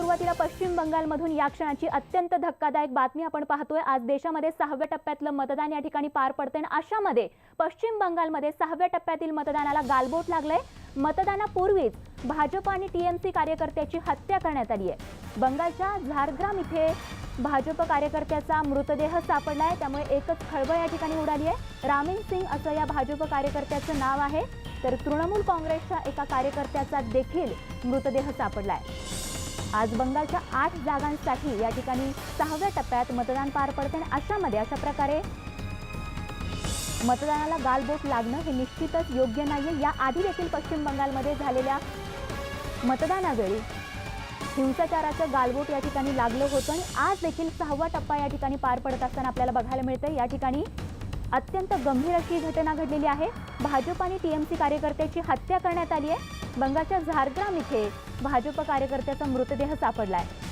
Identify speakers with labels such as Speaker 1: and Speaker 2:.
Speaker 1: सुरुवातीला पश्चिम बंगालमधून या क्षणाची अत्यंत धक्कादायक बातमी आपण पाहतोय. आज देशामध्ये सहाव्या टप्प्यातलं मतदान या ठिकाणी पार पडते आणि अशामध्ये पश्चिम बंगालमध्ये सहाव्या टप्प्यातील मतदानाला गालबोट लागलंय. मतदानापूर्वीच भाजप आणि टीएमसी कार्यकर्त्याची हत्या करण्यात आली आहे बंगालच्या झारग्राम इथे भाजप कार्यकर्त्याचा मृतदेह सापडलाय. त्यामुळे एकच खळबळ या ठिकाणी उडाली आहे रामीन सिंग असं या भाजप कार्यकर्त्याचं नाव आहे. तर तृणमूल काँग्रेसच्या एका कार्यकर्त्याचा देखील मृतदेह सापडलाय. आज बंगालच्या आठ जागांसाठी या ठिकाणी सहाव्या टप्प्यात मतदान पार पडते आणि अशामध्ये अशा प्रकारे मतदानाला गालबोट लागणं हे निश्चितच योग्य नाहीये. या आधी देखील पश्चिम बंगालमध्ये झालेल्या मतदानावेळी हिंसाचाराचं गालबोट या ठिकाणी लागलं होतं आणि आज देखील सहावा टप्पा या ठिकाणी पार पडत असताना आपल्याला बघायला मिळतं या ठिकाणी अत्यंत गंभीर अशी घटना घडलेली आहे. भाजप आणि टीएमसी कार्यकर्त्याची हत्या करण्यात आली आहे. बंगालच्या झारग्राम इथे भाजप कार्यकर्त्याचा मृतदेह सापडला आहे